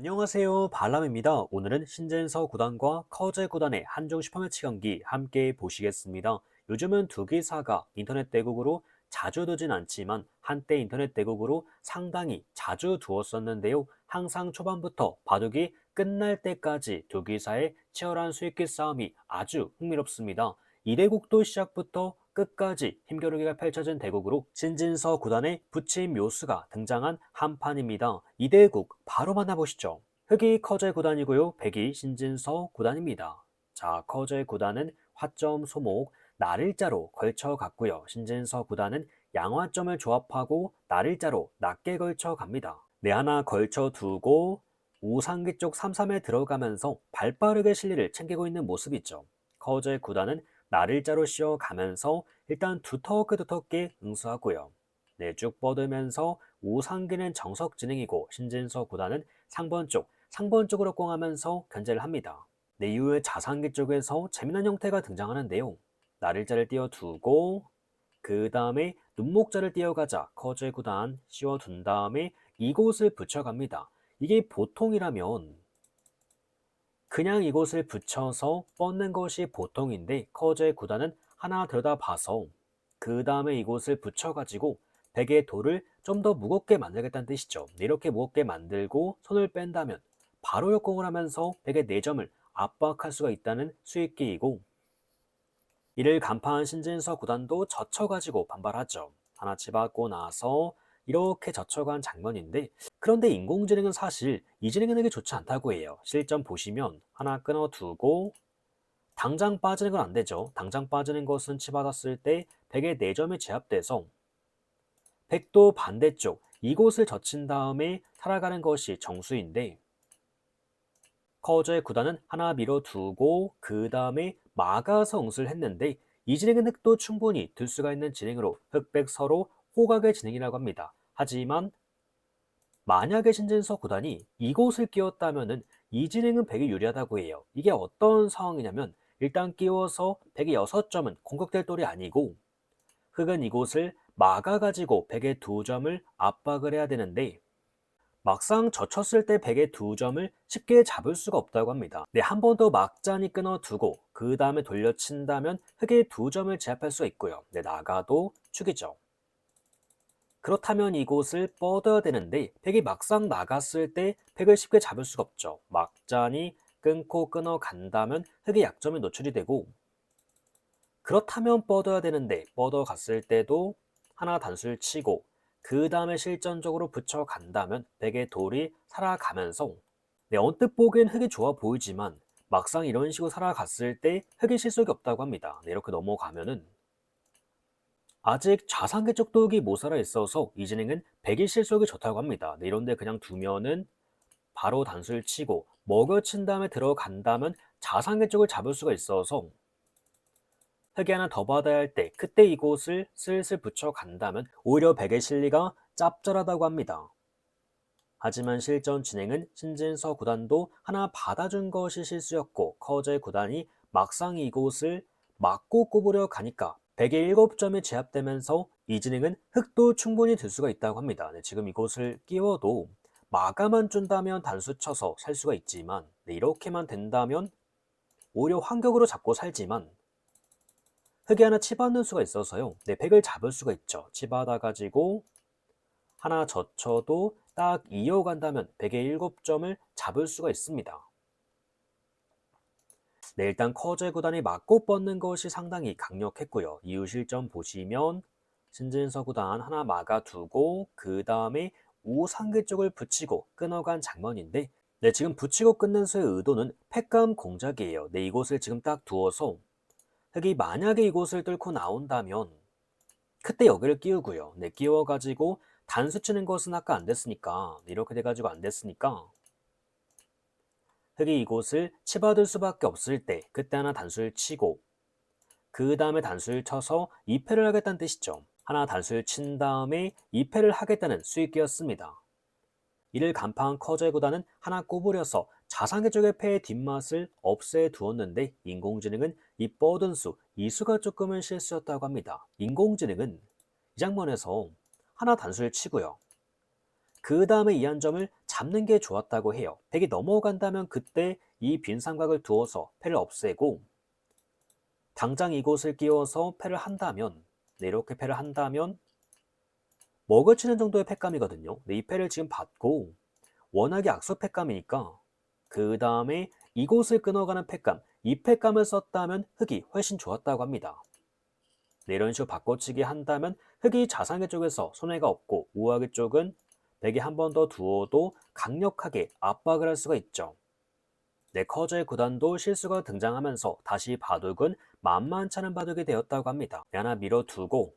안녕하세요. 발람입니다. 오늘은 신진서 구단과 커제 구단의 한중 슈퍼매치 경기 함께 보시겠습니다. 요즘은 두 기사가 인터넷 대국으로 자주 두진 않지만 한때 인터넷 대국으로 상당히 자주 두었었는데요. 항상 초반부터 바둑이 끝날 때까지 두 기사의 치열한 수익기 싸움이 아주 흥미롭습니다. 이 대국도 시작부터 끝까지 힘겨루기가 펼쳐진 대국으로 신진서 구단의 부친 묘수가 등장한 한판입니다. 이 대국 바로 만나보시죠. 흑이 커제 구단이고요. 백이 신진서 구단입니다. 자, 커제 구단은 화점 소목, 날일자로 걸쳐 갔고요. 신진서 구단은 양화점을 조합하고 날일자로 낮게 걸쳐 갑니다. 네 하나 걸쳐 두고 우상기 쪽 33에 들어가면서 발빠르게 실리를 챙기고 있는 모습이죠. 커제 구단은 날일자로 씌워 가면서 일단 두텁게 두텁게 응수하고요. 네, 쭉 뻗으면서 우상기는 정석 진행이고 신진서 구단은 상번 쪽, 상번 쪽으로 꽁하면서 견제를 합니다. 네, 이후에 자상기 쪽에서 재미난 형태가 등장하는데요. 날일자를 띄워두고 그 다음에 눈목자를 띄어가자 커제 구단 씌워둔 다음에 이곳을 붙여갑니다. 이게 보통이라면 그냥 이곳을 붙여서 뻗는 것이 보통인데 커제 구단은 하나 들여다봐서 그 다음에 이곳을 붙여가지고 베개의 돌을 좀 더 무겁게 만들겠다는 뜻이죠. 이렇게 무겁게 만들고 손을 뺀다면 바로 역공을 하면서 베개 4점을 압박할 수가 있다는 수익기이고 이를 간파한 신진서 구단도 젖혀가지고 반발하죠. 하나 집어갖고 나서 이렇게 젖혀간 장면인데 그런데 인공지능은 사실 이 진행에게 좋지 않다고 해요. 실전 보시면 하나 끊어두고 당장 빠지는 건 안 되죠. 당장 빠지는 것은 치받았을 때 100의 4점이 제압돼서 100도 반대쪽 이곳을 젖힌 다음에 살아가는 것이 정수인데 커저의 구단은 하나 밀어두고 그 다음에 막아서 응수를 했는데 이 진행은 흑도 충분히 들 수가 있는 진행으로 흑백 서로 호각의 진행이라고 합니다. 하지만 만약에 신진서 구단이 이곳을 끼웠다면은 이 진행은 100이 유리하다고 해요. 이게 어떤 상황이냐면 일단 끼워서 100의 6점은 공격될 돌이 아니고 흑은 이곳을 막아가지고 100의 2점을 압박을 해야 되는데 막상 젖혔을 때 100의 2점을 쉽게 잡을 수가 없다고 합니다. 네, 한 번 더 막잔이 끊어두고 그 다음에 돌려친다면 흑의 2점을 제압할 수 있고요. 네, 나가도 축이죠. 그렇다면 이곳을 뻗어야 되는데 100이 막상 나갔을 때 100을 쉽게 잡을 수가 없죠. 막잔이 끊고 끊어 간다면 흑의 약점에 노출이 되고 그렇다면 뻗어야 되는데 뻗어 갔을 때도 하나 단수를 치고 그 다음에 실전적으로 붙여 간다면 100의 돌이 살아가면서 네, 언뜻 보기엔 흑이 좋아 보이지만 막상 이런 식으로 살아갔을 때 흑의 실속이 없다고 합니다. 네, 이렇게 넘어가면은 아직 좌상계 쪽 독이 모자라 있어서 이 진행은 100일 실속이 좋다고 합니다. 네, 이런데 그냥 두면은 바로 단수를 치고 먹여친 다음에 들어간다면 좌상계 쪽을 잡을 수가 있어서 흑이 하나 더 받아야 할 때 그때 이곳을 슬슬 붙여간다면 오히려 100의 실리가 짭짤하다고 합니다. 하지만 실전 진행은 신진서 구단도 하나 받아준 것이 실수였고 커제 구단이 막상 이곳을 막고 꼽으려 가니까 100의 7점이 제압되면서 이 진행은 흑도 충분히 들 수가 있다고 합니다. 네, 지금 이곳을 끼워도 마감만 준다면 단수 쳐서 살 수가 있지만 네, 이렇게만 된다면 오히려 환격으로 잡고 살지만 흑이 하나 치받는 수가 있어서요. 네, 100을 잡을 수가 있죠. 치받아 가지고 하나 젖혀도 딱 이어간다면 100의 7점을 잡을 수가 있습니다. 네, 일단 커제 구단이 맞고 뻗는 것이 상당히 강력했고요. 이후 실점 보시면 신진서 구단 하나 막아두고 그 다음에 우상계 쪽을 붙이고 끊어간 장면인데 네, 지금 붙이고 끊는 수의 의도는 팩감 공작이에요. 네, 이곳을 지금 딱 두어서 흑이 만약에 이곳을 뚫고 나온다면 그때 여기를 끼우고요. 네, 끼워가지고 단수 치는 것은 아까 안 됐으니까 네, 이렇게 돼가지고 안 됐으니까 흑이 이곳을 치받을 수밖에 없을 때 그때 하나 단수를 치고 그 다음에 단수를 쳐서 2패를 하겠다는 뜻이죠. 하나 단수를 친 다음에 2패를 하겠다는 수익기였습니다. 이를 간파한 커저의 구단은 하나 꼬부려서 자상계 쪽의 패의 뒷맛을 없애 두었는데 인공지능은 이 뻗은 수, 이 수가 조금은 실수였다고 합니다. 인공지능은 이 장면에서 하나 단수를 치고요. 그 다음에 이 한 점을 잡는 게 좋았다고 해요. 백이 넘어간다면 그때 이 빈 삼각을 두어서 패를 없애고 당장 이곳을 끼워서 패를 한다면 네, 이렇게 패를 한다면 먹을 치는 정도의 패감이거든요. 네, 이 패를 지금 받고 워낙에 악수 패감이니까 그 다음에 이곳을 끊어가는 패감, 이 패감을 썼다면 흙이 훨씬 좋았다고 합니다. 네, 이런 식으로 바꿔치기 한다면 흙이 자상의 쪽에서 손해가 없고 우하기 쪽은 백이 한번 더 두어도 강력하게 압박을 할 수가 있죠. 네, 커저의 구단도 실수가 등장하면서 다시 바둑은 만만찮은 바둑이 되었다고 합니다. 네, 하나 밀어두고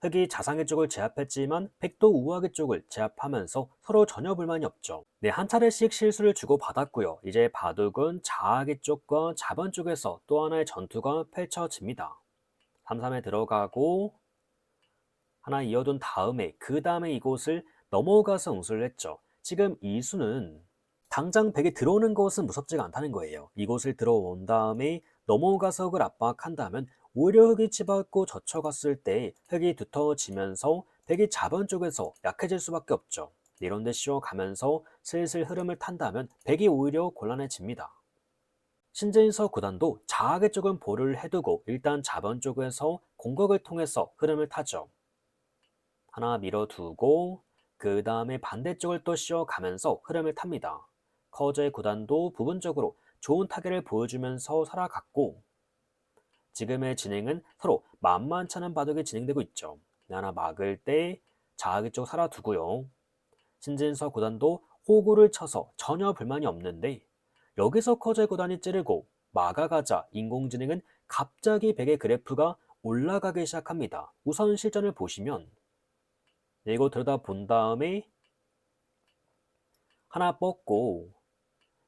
흑이 자상의 쪽을 제압했지만 백도 우하의 쪽을 제압하면서 서로 전혀 불만이 없죠. 네, 한 차례씩 실수를 주고 받았고요. 이제 바둑은 자하의 쪽과 자번 쪽에서 또 하나의 전투가 펼쳐집니다. 3-3에 들어가고 하나 이어둔 다음에 그 다음에 이곳을 넘어가서 응수를 했죠. 지금 이 수는 당장 백이 들어오는 것은 무섭지가 않다는 거예요. 이곳을 들어온 다음에 넘어가서 흙을 압박한다면 오히려 흙이 치받고 젖혀갔을 때 흙이 두터워지면서 백이 자번 쪽에서 약해질 수밖에 없죠. 이런 데 씌워가면서 슬슬 흐름을 탄다면 백이 오히려 곤란해집니다. 신재인서 구단도 자학의 쪽은 볼을 해두고 일단 자번 쪽에서 공격을 통해서 흐름을 타죠. 하나 밀어두고 그 다음에 반대쪽을 또 씌워가면서 흐름을 탑니다. 커저의 구단도 부분적으로 좋은 타격을 보여주면서 살아갔고 지금의 진행은 서로 만만찮은 바둑이 진행되고 있죠. 하나 막을 때 자학의 쪽 살아두고요. 신진서 구단도 호구를 쳐서 전혀 불만이 없는데 여기서 커저의 구단이 찌르고 막아가자 인공지능은 갑자기 백의 그래프가 올라가기 시작합니다. 우선 실전을 보시면 이거 들여다 본 다음에 하나 뻗고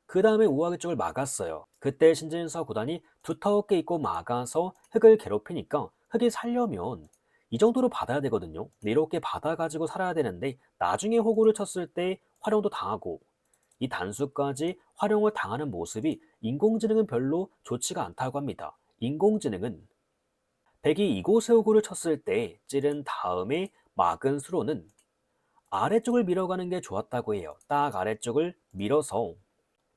그 다음에 우하기 쪽을 막았어요. 그때 신진서 구단이 두터웠게 입고 막아서 흙을 괴롭히니까 흙이 살려면 이 정도로 받아야 되거든요. 이렇게 받아가지고 살아야 되는데 나중에 호구를 쳤을 때 활용도 당하고 이 단수까지 활용을 당하는 모습이 인공지능은 별로 좋지가 않다고 합니다. 인공지능은 백이 이곳에 호구를 쳤을 때 찌른 다음에 막은 수로는 아래쪽을 밀어가는 게 좋았다고 해요. 딱 아래쪽을 밀어서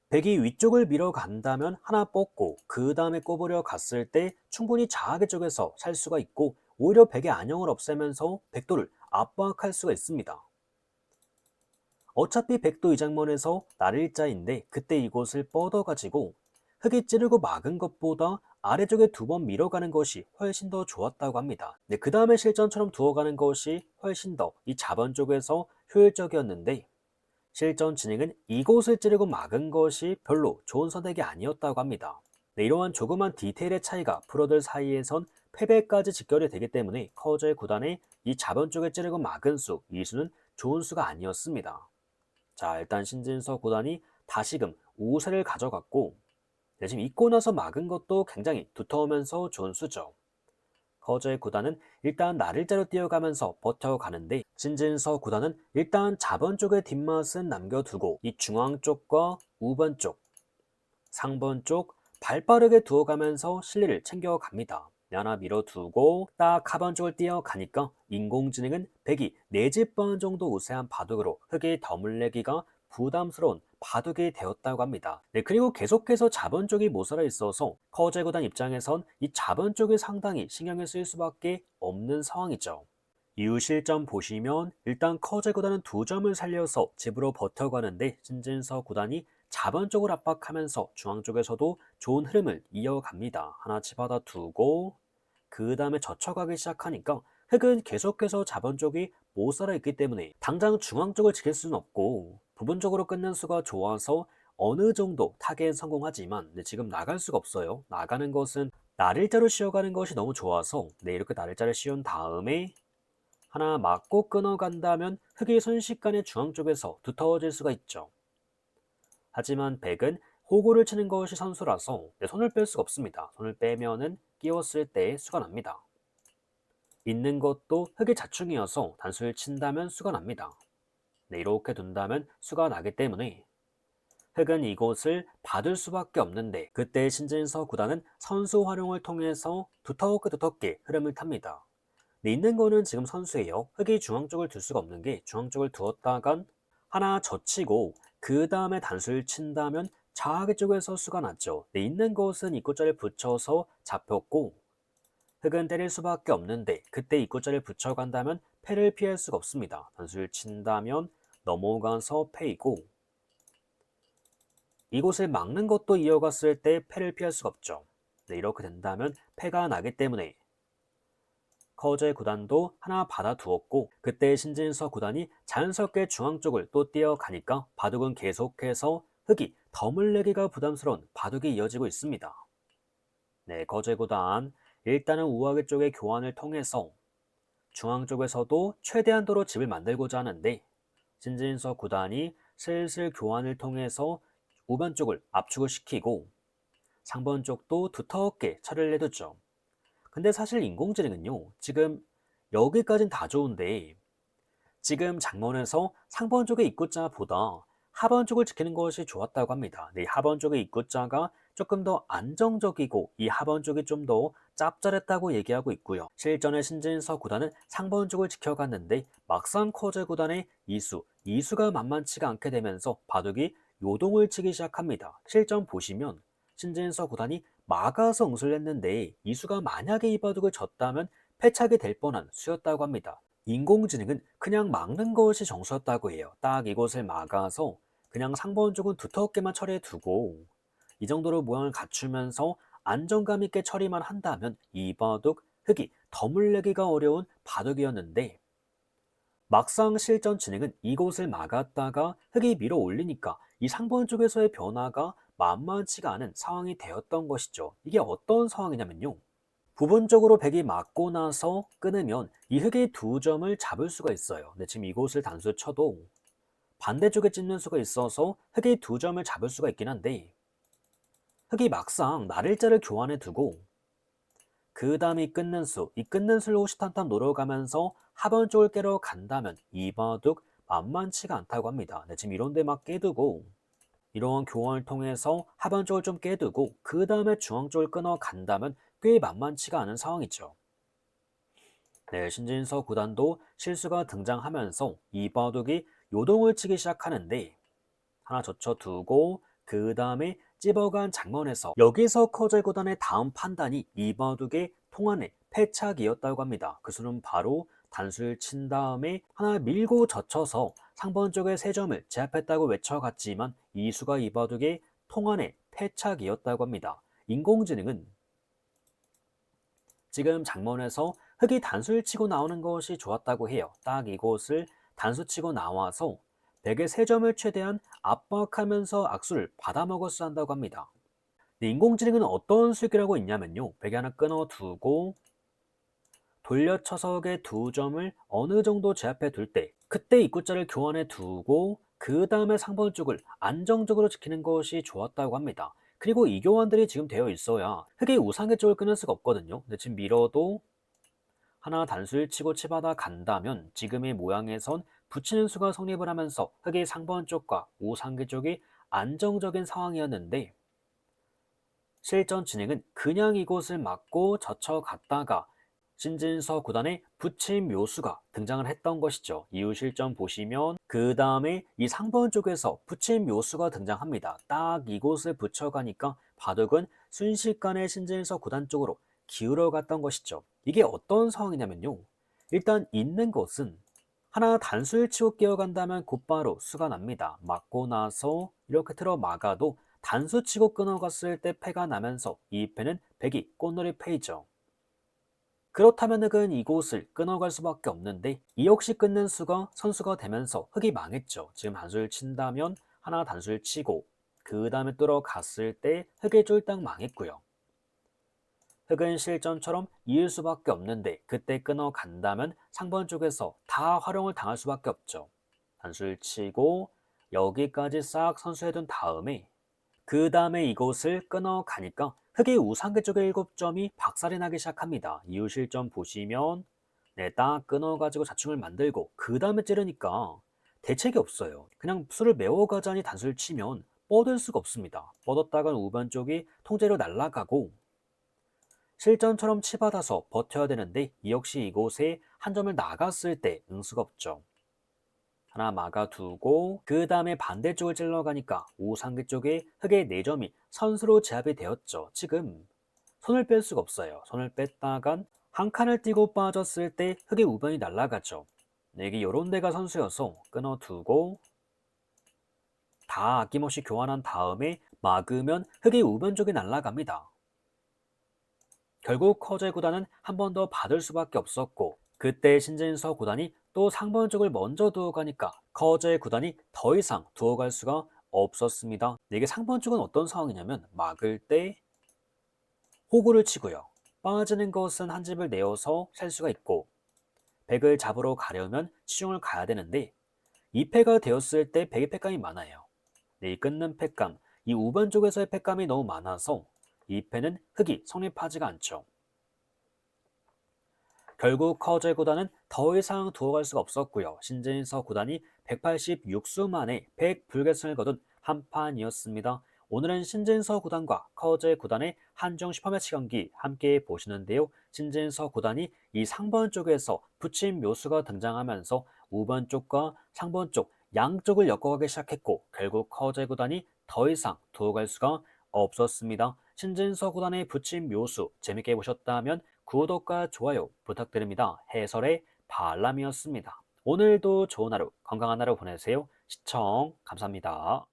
백이 위쪽을 밀어간다면 하나 뻗고 그 다음에 꼽으려 갔을 때 충분히 자하계 쪽에서 살 수가 있고 오히려 백의 안형을 없애면서 백도를 압박할 수가 있습니다. 어차피 백도 이 장면에서 날일자인데 그때 이곳을 뻗어가지고 흙이 찌르고 막은 것보다 아래쪽에 두 번 밀어가는 것이 훨씬 더 좋았다고 합니다. 네, 그 다음에 실전처럼 두어가는 것이 훨씬 더 이 자번 쪽에서 효율적이었는데 실전 진행은 이곳을 찌르고 막은 것이 별로 좋은 선택이 아니었다고 합니다. 네, 이러한 조그만 디테일의 차이가 프로들 사이에선 패배까지 직결이 되기 때문에 커저의 구단의 이 자번 쪽에 찌르고 막은 수, 이 수는 좋은 수가 아니었습니다. 자, 일단 신진서 구단이 다시금 우세를 가져갔고 네, 지금 입고 나서 막은 것도 굉장히 두터우면서 좋은 수죠. 커저의 구단은 일단 나를 자로 뛰어가면서 버텨가는데 신진서 구단은 일단 자번 쪽의 뒷맛은 남겨두고 이 중앙 쪽과 우번 쪽, 상번 쪽 발빠르게 두어가면서 실리를 챙겨갑니다. 하나 밀어두고 딱 하번 쪽을 뛰어가니까 인공지능은 100이 4집 번 정도 우세한 바둑으로 흙이 더물레기가 부담스러운 바둑이 되었다고 합니다. 네, 그리고 계속해서 자본 쪽이 모자라 있어서 커제 구단 입장에선 이 자본 쪽이 상당히 신경을 쓸 수밖에 없는 상황이죠. 이후 실점 보시면 일단 커제 구단은 두 점을 살려서 집으로 버텨가는데 신진서 구단이 자번 쪽을 압박하면서 중앙 쪽에서도 좋은 흐름을 이어갑니다. 하나 집어다 두고 그 다음에 젖혀가기 시작하니까 흑은 계속해서 자본 쪽이 못 살아 있기 때문에 당장 중앙 쪽을 지킬 수는 없고 부분적으로 끝난 수가 좋아서 어느 정도 타겟 성공하지만 네, 지금 나갈 수가 없어요. 나가는 것은 나를자로 씌워가는 것이 너무 좋아서 네, 이렇게 나를자를 씌운 다음에 하나 맞고 끊어간다면 흙이 순식간에 중앙 쪽에서 두터워질 수가 있죠. 하지만 백은 호구를 치는 것이 선수라서 네, 손을 뺄 수가 없습니다. 손을 빼면은 끼웠을 때 수가 납니다. 있는 것도 흙의 자충이어서 단수를 친다면 수가 납니다. 네, 이렇게 둔다면 수가 나기 때문에 흑은 이곳을 받을 수밖에 없는데 그때 신진서 구단은 선수 활용을 통해서 두텁게 두텁게 흐름을 탑니다. 네, 있는 거는 지금 선수예요. 흑이 중앙 쪽을 둘 수가 없는 게 중앙 쪽을 두었다간 하나 젖히고 그 다음에 단수를 친다면 좌하계 쪽에서 수가 났죠. 네, 있는 것은 입구자를 붙여서 잡혔고 흑은 때릴 수밖에 없는데 그때 입구자를 붙여간다면 패를 피할 수가 없습니다. 단수를 친다면 넘어가서 패이고 이곳을 막는 것도 이어갔을 때 패를 피할 수가 없죠. 네, 이렇게 된다면 패가 나기 때문에 커제 구단도 하나 받아두었고 그때 신진서 구단이 자연스럽게 중앙 쪽을 또 뛰어가니까 바둑은 계속해서 흑이 덤을 내기가 부담스러운 바둑이 이어지고 있습니다. 네, 거제 구단 일단은 우아계 쪽의 교환을 통해서 중앙 쪽에서도 최대한도로 집을 만들고자 하는데 신진서 구단이 슬슬 교환을 통해서 우변 쪽을 압축을 시키고 상번 쪽도 두텁게 차를 내뒀죠. 근데 사실 인공지능은요, 지금 여기까진 다 좋은데, 지금 장문에서 상번 쪽의 입구자보다 하번 쪽을 지키는 것이 좋았다고 합니다. 네, 하번 쪽의 입구자가 조금 더 안정적이고 이 하번 쪽이 좀 더 짭짤했다고 얘기하고 있고요. 실전의 신진서 구단은 상번 쪽을 지켜갔는데 막상 커제 구단의 이수, 이수가 만만치가 않게 되면서 바둑이 요동을 치기 시작합니다. 실전 보시면 신진서 구단이 막아서 응수를 했는데 이수가 만약에 이 바둑을 졌다면 패착이 될 뻔한 수였다고 합니다. 인공지능은 그냥 막는 것이 정수였다고 해요. 딱 이곳을 막아서 그냥 상번 쪽은 두텁게만 처리해 두고 이 정도로 모양을 갖추면서 안정감 있게 처리만 한다면 이 바둑 흑이 더물내기가 어려운 바둑이었는데 막상 실전 진행은 이곳을 막았다가 흑이 밀어 올리니까 이 상번 쪽에서의 변화가 만만치가 않은 상황이 되었던 것이죠. 이게 어떤 상황이냐면요. 부분적으로 백이 맞고 나서 끊으면 이 흑의 두 점을 잡을 수가 있어요. 근데 지금 이곳을 단수 쳐도 반대쪽에 찝는 수가 있어서 흑의 두 점을 잡을 수가 있긴 한데 흑이 막상 날일자를 교환해 두고 그 다음에 끊는 수, 이 끊는 수를 호시탐탐 노려가면서 하번 쪽을 깨러 간다면 이 바둑 만만치가 않다고 합니다. 네, 지금 이런 데 막 깨두고 이러한 교환을 통해서 하반 쪽을 좀 깨두고 그 다음에 중앙 쪽을 끊어 간다면 꽤 만만치가 않은 상황이죠. 네, 신진서 구단도 실수가 등장하면서 이 바둑이 요동을 치기 시작하는데 하나 젖혀 두고 그 다음에 찝어간 장면에서 여기서 커제 구단의 다음 판단이 이 바둑의 통안의 패착이었다고 합니다. 그 수는 바로 단수를 친 다음에 하나 밀고 젖혀서 상번 쪽에 세 점을 제압했다고 외쳐갔지만 이 수가 이 바둑의 통안의 패착이었다고 합니다. 인공지능은 지금 장면에서 흑이 단수를 치고 나오는 것이 좋았다고 해요. 딱 이곳을 단수 치고 나와서 백의 세 점을 최대한 압박하면서 악수를 받아먹었어 한다고 합니다. 인공지능은 어떤 수익이라고 있냐면요. 백이 하나 끊어두고 돌려쳐석의 두 점을 어느 정도 제압해 둘 때 그때 입구자를 교환해 두고 그 다음에 상번 쪽을 안정적으로 지키는 것이 좋았다고 합니다. 그리고 이 교환들이 지금 되어 있어야 흑의 우상의 쪽을 끊을 수가 없거든요. 근데 지금 밀어도 하나 단수를 치고 치받아 간다면 지금의 모양에선 붙이는 수가 성립을 하면서 흑의 상번 쪽과 우상계 쪽이 안정적인 상황이었는데 실전 진행은 그냥 이곳을 막고 젖혀갔다가 신진서 구단의 부침 묘수가 등장을 했던 것이죠. 이후 실전 보시면 그 다음에 이 상번 쪽에서 부침 묘수가 등장합니다. 딱 이곳을 붙여가니까 바둑은 순식간에 신진서 구단 쪽으로 기울어 갔던 것이죠. 이게 어떤 상황이냐면요. 일단 있는 것은 하나 단수를 치고 끼어간다면 곧바로 수가 납니다. 맞고 나서 이렇게 틀어 막아도 단수 치고 끊어갔을 때 패가 나면서 이 패는 백이 꽃놀이 패이죠. 그렇다면 흑은 이곳을 끊어갈 수밖에 없는데 이 역시 끊는 수가 선수가 되면서 흑이 망했죠. 지금 단수를 친다면 하나 단수를 치고 그 다음에 뚫어갔을 때 흑이 쫄딱 망했고요. 흑은 실전처럼 이을 수밖에 없는데 그때 끊어 간다면 상번 쪽에서 다 활용을 당할 수밖에 없죠. 단수를 치고 여기까지 싹 선수해둔 다음에 그 다음에 이곳을 끊어 가니까 흑의 우상계 쪽의 7점이 박살이 나기 시작합니다. 이후 실점 보시면 네, 딱 끊어가지고 자충을 만들고 그 다음에 찌르니까 대책이 없어요. 그냥 수를 메워가자니 단수를 치면 뻗을 수가 없습니다. 뻗었다간 우변 쪽이 통째로 날아가고 실전처럼 치받아서 버텨야 되는데 이 역시 이곳에 한 점을 나갔을 때 응수가 없죠. 하나 막아두고 그 다음에 반대쪽을 찔러가니까 우상대 쪽에 흑의 4점이 선수로 제압이 되었죠. 지금 손을 뺄 수가 없어요. 손을 뺐다간 한 칸을 띄고 빠졌을 때 흑의 우변이 날아가죠. 네, 이게 요런 데가 선수여서 끊어두고 다 아낌없이 교환한 다음에 막으면 흑의 우변 쪽에 날아갑니다. 결국 커제 구단은 한 번 더 받을 수밖에 없었고 그때 신진서 구단이 또 상번 쪽을 먼저 두어 가니까 커제 구단이 더 이상 두어 갈 수가 없었습니다. 네, 이게 상번 쪽은 어떤 상황이냐면 막을 때 호구를 치고요. 빠지는 것은 한 집을 내어서 셀 수가 있고 백을 잡으러 가려면 치중을 가야 되는데 2패가 되었을 때 백의 팩감이 많아요. 네, 이 끊는 팩감, 이 우변 쪽에서의 팩감이 너무 많아서 2패는 흑이 성립하지가 않죠. 결국 커제 구단은 더 이상 두어갈 수가 없었고요. 신진서 구단이 186수 만에 100불결승을 거둔 한 판이었습니다. 오늘은 신진서 구단과 커제 구단의 한중 슈퍼매치 경기 함께 보시는데요. 신진서 구단이 이 상번 쪽에서 붙임 묘수가 등장하면서 우번 쪽과 상번 쪽 양쪽을 엮어가기 시작했고 결국 커제 구단이 더 이상 두어갈 수가 없었습니다. 신진서 구단의 붙임 묘수 재밌게 보셨다면 구독과 좋아요 부탁드립니다. 해설의 발람이었습니다. 오늘도 좋은 하루, 건강한 하루 보내세요. 시청 감사합니다.